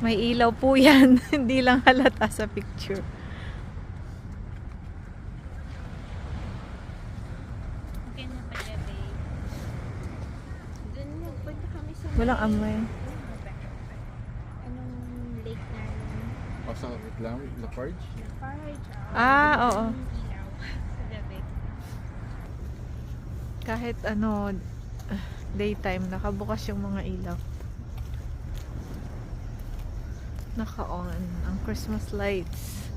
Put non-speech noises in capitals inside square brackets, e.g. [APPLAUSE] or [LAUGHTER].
May ilaw po yan. [LAUGHS] Hindi lang halata sa picture. Okay na pa gabi. Doon kami sa... Walang amoy. Anong lake na yun? O sa lang, Lafarge? Parage. Ah, oo. Sa [LAUGHS] gabi. Kahit ano, daytime, nakabukas yung mga ilaw. Naka-on ang Christmas lights.